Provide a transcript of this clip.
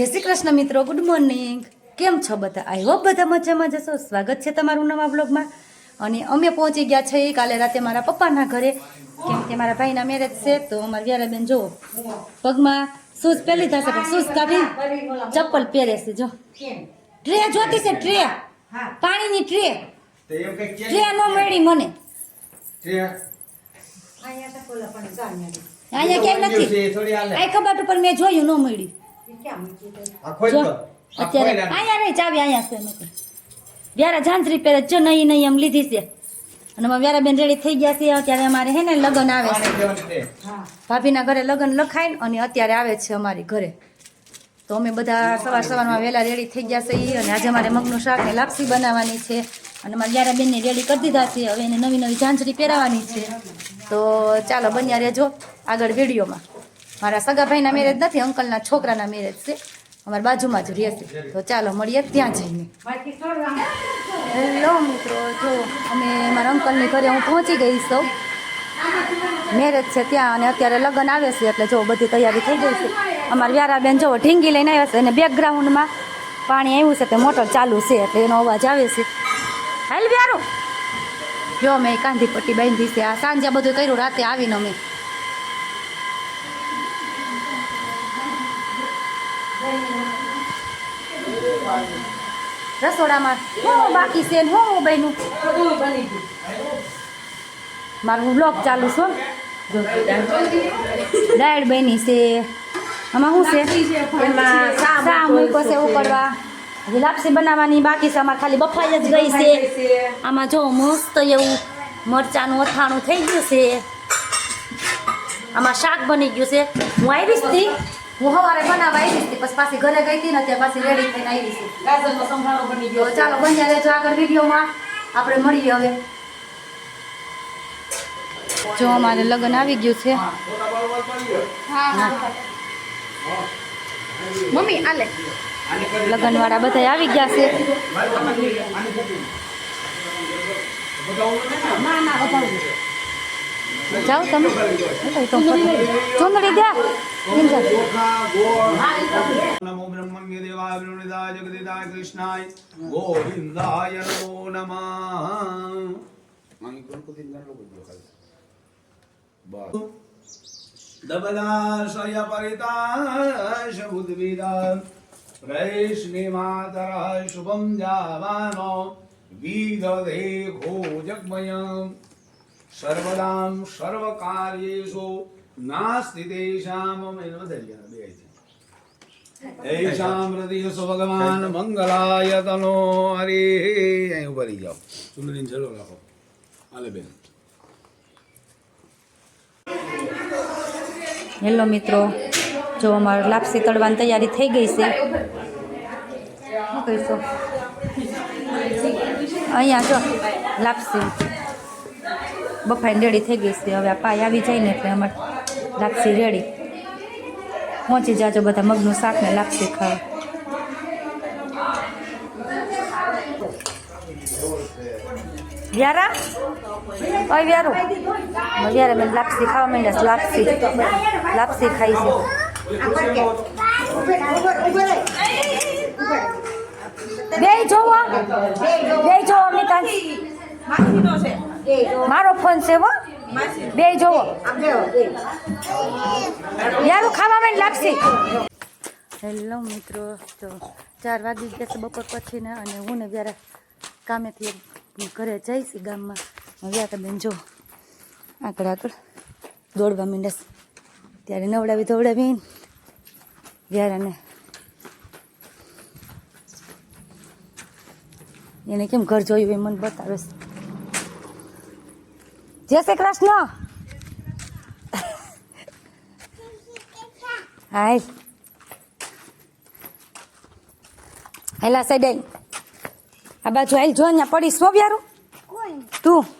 જય શ્રી કૃષ્ણ મિત્રો good morning કેમ છો બધા? આઈ હોપ બધા મજામાં જશો. સ્વાગત છે તમારું નવા બ્લોગમાં અને અમે પહોંચી ગયા છે કાલે રાતે મારા પપ્પાના ઘરે. કેમ કે મારા ભાઈના મેરેજ છે તો અમારા વ્યારાબેન જો પગમાં શૂઝ પહેરી થશે પણ શૂઝ કાઢી ચપ્પલ પહેરે છે જો. ટ્રે જોતી છે ટ્રે પાણીની ટ્રે તે એમ કંઈક કે ટ્રે ન મળી મને. અહીંયા કેમ નથી. આ કબાટ ઉપર મેં જોયું ન મળ્યું અત્યારે અહીંયા નહીં ચાવી અહીંયા છે નકર વ્યારા ઝાંઝરી પહેરે જો નહીં નહીં એમ લીધી છે. અને અમારા વ્યારા બેન રેડી થઈ ગયા છે અત્યારે અમારે હે ને લગ્ન આવે છે. ભાભીના ઘરે લગ્ન લખાય અને અત્યારે આવે છે અમારી ઘરે. તો અમે બધા સવાર સવારમાં વહેલા રેડી થઈ ગયા છે ઈ અને આજે અમારે મગનું શાક ને લાપસી બનાવવાની છે. અને અમારા વ્યારા બેનને રેડી કરી દીધા છે. હવે એને નવી નવી ઝાંઝરી પહેરાવાની છે. તો ચાલો બન્યા રહેજો આગળ વિડીયોમાં. મારા સગા ભાઈના મેરેજ નથી, અંકલના છોકરાના મેરેજ છે. અમારા બાજુમાં જ રહેશે. તો ચાલો મળીએ, ત્યાં જઈને. હેલો મિત્રો, જો અમે મારા અંકલની ઘરે હું પહોંચી ગઈ છું. મેરેજ છે ત્યાં અને અત્યારે લગ્ન આવે છે, એટલે જો બધી તૈયારી થઈ ગઈ છે. અમારા વ્યારાબેન જો ઢીંગી લઈને આવ્યા છે અને બેકગ્રાઉન્ડમાં પાણી આવ્યું છે, તે મોટર ચાલુ છે, એટલે એનો અવાજ આવે છે. હાલ વ્યારો. જો મેં કાંધી પટ્ટી બાંધી છે, આ સાંજે બધું કર્યું, રાતે આવીને અમે રસોડામાં હું બાકી છે ને હું બહેનું? મારું બ્લોગ ચાલુ છે ડાયડ દાળ બની છે. આમાં શું છે? એમાં સા મૂક્યો છે ઉકળવા. હજી લાપસી બનાવવાની બાકી છે. અમારે ખાલી બફાઈ જ ગઈ છે. આમાં જો મસ્ત એવું મરચાનું અથાણું થઈ ગયું છે. આમાં શાક બની ગયું છે. હું આવીશ તી? હું સવારે બનાવવા આવી હતી પછી પાછી ઘરે ગઈ હતી ને ત્યાં પાછી રેડી થઈને આવી છે ગાજરનો સંભાળો બની ગયો ચાલો બન્યા રહેજો આગળ વિડીયોમાં. આપણે મળીએ હવે. જો અમારે લગ્ન આવી ગયું છે. મમ્મી આલે. લગ્ન વાળા બધા આવી ગયા છે. ના ના બતાવું. જાઓ તમે. ચૂંદડી દે? નમો બ્રહ્મણ્ય દેવાય વૃણિદાય જગદિદાય કૃષ્ણાય ગોવિંદાય નમો નમઃ. દબદાશય પરિતાશ ઉદ્વિદા પ્રૈષ્ણિ માતરઃ શુભમ જાવાનો. વિદધેખો જગમયમ સર્વદામ સર્વકાર્યેષુ નાસ્તિ તેષામ એષામ હૃદયસુ ભગવાન મંગલાય તનો હરે અહીં ઊભા રહી જાઓ ચુંદડીને ચલો રાખો હાલે બેન હેલો મિત્રો, જો અમારે લાપસી તળવાની તૈયારી થઈ ગઈ છે. અહીંયા જો, લાપસી. બફાઈને રેડી થઈ ગઈ છે. હવે આ પાય આવી જાય ને એટલે અમારે લાપસી રેડી પહોંચી જાજો બધા મગનું શાક ને લાપસી ખાવા. વ્યારા? ઓય વ્યારો. વ્યારા મેં લાપસી ખાવા માંડ્યા લાપસી. લાપસી ખાઈ છે. બે જોવો. બે જોવો, અમિતાંશ. મારો ફોન છે હો. બે જોવો. યારું ખાવા લાગશે. હેલો મિત્રો, તો ચાર વાગી ગયા છે બપોર પછી ને અને હું ને જ્યારે કામેથી ઘરે જઈશ ગામમાં, હવે બેન જો આગળ આગળ દોડવા માંડસ ત્યારે નવડાવી ધોવડાવી વ્યારાને એને કેમ ઘર જોયું એ મને બતાવે છે. જય શ્રી કૃષ્ણ. હાય. હેલા સાઈડ આ બાજુ આઈ જો અહીંયા પડી સો વ્યારું. તું.